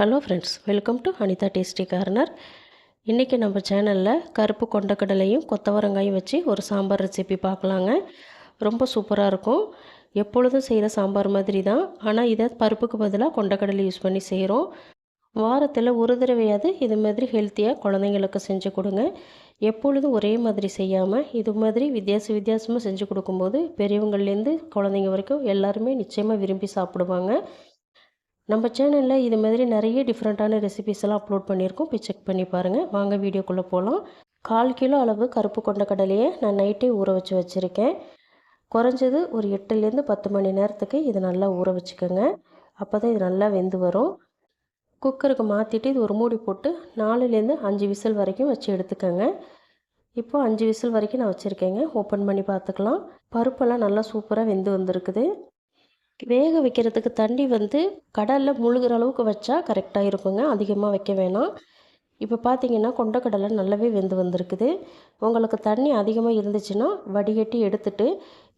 Hello friends welcome to Anitha tasty corner இன்றைக்கி நம்ம சேனலில் கருப்பு கொண்டக்கடலையும் கொத்தவரங்காயும் வச்சு ஒரு சாம்பார் ரெசிபி பார்க்கலாங்க. ரொம்ப சூப்பராக இருக்கும். எப்பொழுதும் செய்கிற சாம்பார் மாதிரி தான் ஆனால் இதை பருப்புக்கு பதிலாக கொண்டக்கடலை யூஸ் பண்ணி செய்கிறோம் வாரத்தில் ஒரு தடவையாவது இது மாதிரி ஹெல்த்தியாக குழந்தைங்களுக்கு செஞ்சு கொடுங்க. எப்பொழுதும் ஒரே மாதிரி செய்யாமல் இது மாதிரி வித்தியாச வித்தியாசமாக செஞ்சு கொடுக்கும்போது பெரியவங்கள்லேருந்து குழந்தைங்க வரைக்கும் எல்லாருமே நிச்சயமாக விரும்பி சாப்பிடுவாங்க. நம்ம சேனலில் இது மாதிரி நிறைய டிஃப்ரெண்ட்டான ரெசிபிஸ் எல்லாம் அப்லோட் பண்ணியிருக்கோம். போய் செக் பண்ணி பாருங்கள் வாங்க வீடியோக்குள்ளே போகலாம் கால் கிலோ அளவு கருப்பு கொண்ட கடலையை நான் நைட்டே ஊற வச்சு வச்சுருக்கேன். குறைஞ்சது ஒரு எட்டுலேருந்து பத்து மணி நேரத்துக்கு இது நல்லா ஊற வச்சுக்கோங்க. அப்போ தான் இது நல்லா வெந்து வரும். குக்கருக்கு மாற்றிட்டு இது ஒரு மூடி போட்டு நாலுலேருந்து அஞ்சு விசில் வரைக்கும் வச்சு எடுத்துக்கோங்க. இப்போது அஞ்சு விசில் வரைக்கும் நான் வச்சுருக்கேங்க. ஓப்பன் பண்ணி பார்த்துக்கலாம். பருப்பெல்லாம் நல்லா சூப்பராக வெந்து வந்திருக்குது. வேக வைக்கிறதுக்கு தண்ணி வந்து கடலில் முழுகிற அளவுக்கு வச்சா கரெக்டாக இருக்குங்க. அதிகமாக வைக்க வேணாம். இப்போ பார்த்தீங்கன்னா கொண்டக்கடலை நல்லாவே வெந்து வந்திருக்குது. உங்களுக்கு தண்ணி அதிகமாக இருந்துச்சுன்னா வடிகட்டி எடுத்துட்டு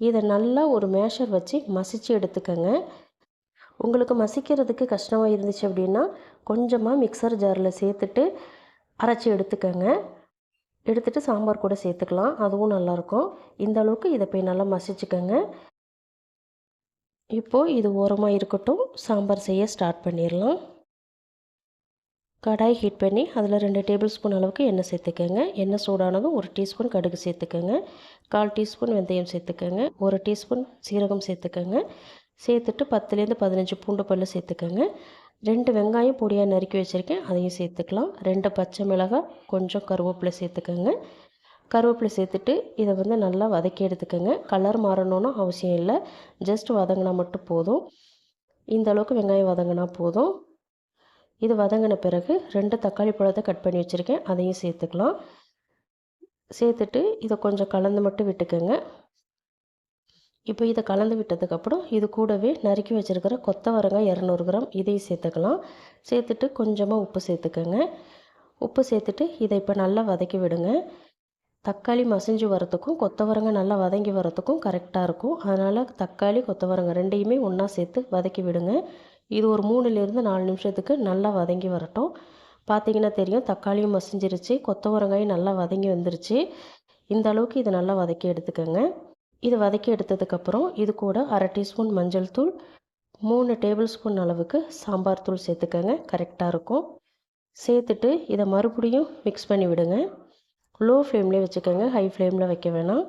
இதை நல்லா ஒரு மேஷர் வச்சு மசித்து எடுத்துக்கோங்க. உங்களுக்கு மசிக்கிறதுக்கு கஷ்டமாக இருந்துச்சு அப்படின்னா கொஞ்சமாக மிக்சர் ஜாரில் சேர்த்துட்டு அரைச்சி எடுத்துக்கோங்க. எடுத்துகிட்டு சாம்பார் கூட சேர்த்துக்கலாம். அதுவும் நல்லாயிருக்கும் இந்த அளவுக்கு இதை போய் நல்லா மசிச்சுக்கோங்க. இப்போது இது ஓரமாக இருக்கட்டும். சாம்பார் செய்ய ஸ்டார்ட் பண்ணிடலாம். கடாய் ஹீட் பண்ணி அதில் ரெண்டு டேபிள் ஸ்பூன் அளவுக்கு எண்ணெய் சேர்த்துக்கோங்க. எண்ணெய் சூடானதும் ஒரு டீஸ்பூன் கடுகு சேர்த்துக்கோங்க. கால் டீஸ்பூன் வெந்தயம் சேர்த்துக்கோங்க. ஒரு டீஸ்பூன் சீரகம் சேர்த்துக்கோங்க. சேர்த்துட்டு பத்துலேருந்து பதினஞ்சு பூண்டு பல்லு சேர்த்துக்கோங்க. ரெண்டு வெங்காயம் பொடியாக நறுக்கி வச்சுருக்கேன். அதையும் சேர்த்துக்கலாம். ரெண்டு பச்சை மிளகாய் கொஞ்சம் கருவேப்பிலை சேர்த்துக்கோங்க. கருவேப்பிலை சேர்த்துட்டு இதை வந்து நல்லா வதக்கி எடுத்துக்கோங்க. கலர் மாறணும்னு அவசியம் இல்லை. ஜஸ்ட் வதங்கினா மட்டும் போதும். இந்த அளவுக்கு வெங்காயம் வதங்கினா போதும். இது வதங்கின பிறகு ரெண்டு தக்காளி பழத்தை கட் பண்ணி வச்சுருக்கேன். அதையும் சேர்த்துக்கலாம். சேர்த்துட்டு இதை கொஞ்சம் கலந்து மட்டும் விட்டுக்கோங்க. இப்போ இதை கலந்து விட்டதுக்கப்புறம் இது கூடவே நறுக்கி வச்சுருக்கிற கொத்தவரங்காய் இரநூறு கிராம் இதையும் சேர்த்துக்கலாம். சேர்த்துட்டு கொஞ்சமாக உப்பு சேர்த்துக்கோங்க. உப்பு சேர்த்துட்டு இதை இப்போ நல்லா வதக்கி விடுங்க. தக்காளி மசிஞ்சு வரத்துக்கும் கொத்தவரங்காய் நல்லா வதங்கி வரத்துக்கும் கரெக்டாக இருக்கும். அதனால் தக்காளி கொத்தவரங்காய் ரெண்டையுமே ஒன்றா சேர்த்து வதக்கி விடுங்க. இது ஒரு மூணுலேருந்து நாலு நிமிஷத்துக்கு நல்லா வதங்கி வரட்டும். பார்த்தீங்கன்னா தெரியும் தக்காளியும் மசிஞ்சிருச்சு கொத்தவரங்காயும் நல்லா வதங்கி வந்துருச்சு. இந்த அளவுக்கு இதை நல்லா வதக்கி எடுத்துக்கோங்க. இது வதக்கி எடுத்ததுக்கப்புறம் இது கூட அரை டீஸ்பூன் மஞ்சள் தூள் மூணு டேபிள் ஸ்பூன் அளவுக்கு சாம்பார் தூள் சேர்த்துக்கோங்க கரெக்டாக இருக்கும். சேர்த்துட்டு இதை மறுபடியும் மிக்ஸ் பண்ணி விடுங்க. லோ ஃப்ளேம்லேயே வச்சுக்கோங்க ஹை ஃப்ளேமில் வைக்க வேணாம்.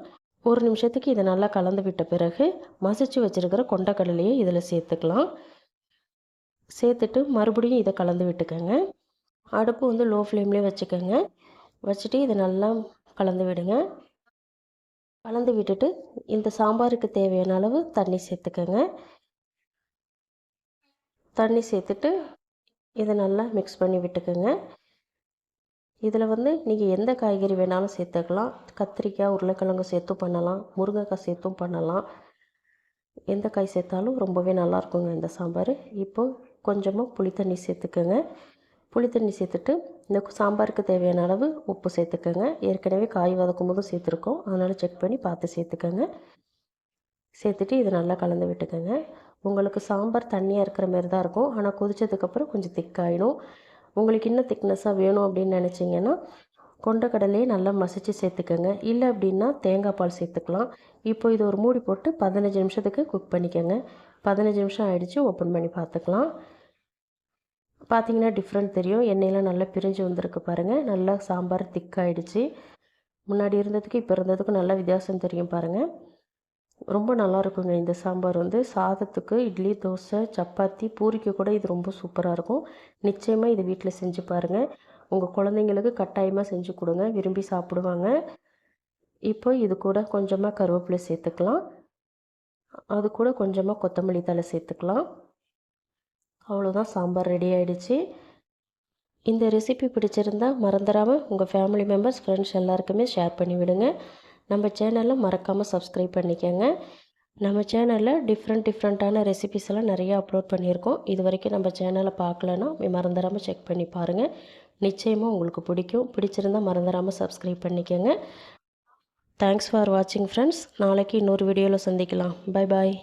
ஒரு நிமிஷத்துக்கு இதை நல்லா கலந்து விட்ட பிறகு மசிச்சு வச்சுருக்கிற கொண்டக்கடலையை இதில் சேர்த்துக்கலாம். சேர்த்துட்டு மறுபடியும் இதை கலந்து விட்டுக்கோங்க. அடுப்பு வந்து லோ ஃப்ளேம்லேயே வச்சுக்கோங்க. வச்சுட்டு இதை நல்லா கலந்து விடுங்க. கலந்து விட்டுட்டு இந்த சாம்பாருக்கு தேவையான அளவு தண்ணி சேர்த்துக்கோங்க. தண்ணி சேர்த்துட்டு இதை நல்லா மிக்ஸ் பண்ணி விட்டுக்கோங்க. இதில் வந்து நீங்கள் எந்த காய்கறி வேணாலும் சேர்த்துக்கலாம். கத்திரிக்காய் உருளைக்கிழங்கு சேர்த்தும் பண்ணலாம். முருங்கைக்காய் சேர்த்தும் பண்ணலாம். எந்த காய் சேர்த்தாலும் ரொம்பவே நல்லாயிருக்குங்க இந்த சாம்பார். இப்போது கொஞ்சமாக புளி தண்ணி சேர்த்துக்கோங்க. புளித்தண்ணி சேர்த்துட்டு இந்த சாம்பாருக்கு தேவையான அளவு உப்பு சேர்த்துக்கோங்க. ஏற்கனவே காய் வதக்கும் போதும் சேர்த்துருக்கோம். அதனால் செக் பண்ணி பார்த்து சேர்த்துக்கோங்க. சேர்த்துட்டு இதை நல்லா கலந்து விட்டுக்கோங்க. உங்களுக்கு சாம்பார் தண்ணியாக இருக்கிற மாதிரி தான் இருக்கும். ஆனால் கொதித்ததுக்கப்புறம் கொஞ்சம் திக்காயிடும். உங்களுக்கு இன்னும் திக்னஸாக வேணும் அப்படின்னு நினச்சிங்கன்னா கொண்டக்கடலையே நல்லா மசித்து சேர்த்துக்கோங்க. இல்லை அப்படின்னா தேங்காய் பால் சேர்த்துக்கலாம். இப்போ இது ஒரு மூடி போட்டு பதினஞ்சு நிமிஷத்துக்கு குக் பண்ணிக்கோங்க. பதினஞ்சு நிமிஷம் ஆகிடுச்சு ஓப்பன் பண்ணி பார்த்துக்கலாம். பார்த்தீங்கன்னா டிஃப்ரெண்ட் தெரியும். எண்ணெயெலாம் நல்லா பிரிஞ்சு வந்திருக்கு பாருங்கள் நல்லா சாம்பார் திக்காகிடுச்சு முன்னாடி இருந்ததுக்கு இப்போ இருந்ததுக்கும் நல்லா வித்தியாசம் தெரியும் பாருங்கள் ரொம்ப நல்லா இருக்குங்க இந்த சாம்பார் வந்து சாதத்துக்கு இட்லி தோசை சப்பாத்தி பூரிக்கு கூட இது ரொம்ப சூப்பராக இருக்கும். நிச்சயமாக இது வீட்டில் செஞ்சு பாருங்கள் உங்கள் குழந்தைங்களுக்கு கட்டாயமாக செஞ்சு கொடுங்க. விரும்பி சாப்பிடுவாங்க. இப்போ இது கூட கொஞ்சமாக கருவேப்பிலை சேர்த்துக்கலாம். அது கூட கொஞ்சமாக கொத்தமல்லி தலை சேர்த்துக்கலாம். அவ்வளோதான் சாம்பார் ரெடி ஆகிடுச்சு இந்த ரெசிபி பிடிச்சிருந்தா மறந்துடாமல் உங்கள் ஃபேமிலி மெம்பர்ஸ் ஃப்ரெண்ட்ஸ் எல்லாருக்குமே ஷேர் பண்ணி விடுங்க. நம்ம சேனலை மறக்காமல் சப்ஸ்கிரைப் பண்ணிக்கோங்க. நம்ம சேனலில் டிஃப்ரெண்ட் டிஃப்ரெண்ட்டான ரெசிபிஸ் எல்லாம் நிறையா அப்லோட் பண்ணியிருக்கோம். இது வரைக்கும் நம்ம சேனலை பார்க்கலன்னா மறந்துடாமல் செக் பண்ணி பாருங்கள் நிச்சயமாக உங்களுக்கு பிடிக்கும். பிடிச்சிருந்தால் மறந்துடாமல் சப்ஸ்கிரைப் பண்ணிக்கோங்க. தேங்க்ஸ் ஃபார் வாட்சிங் ஃப்ரெண்ட்ஸ் நாளைக்கு இன்னொரு வீடியோவில் சந்திக்கலாம். Bye bye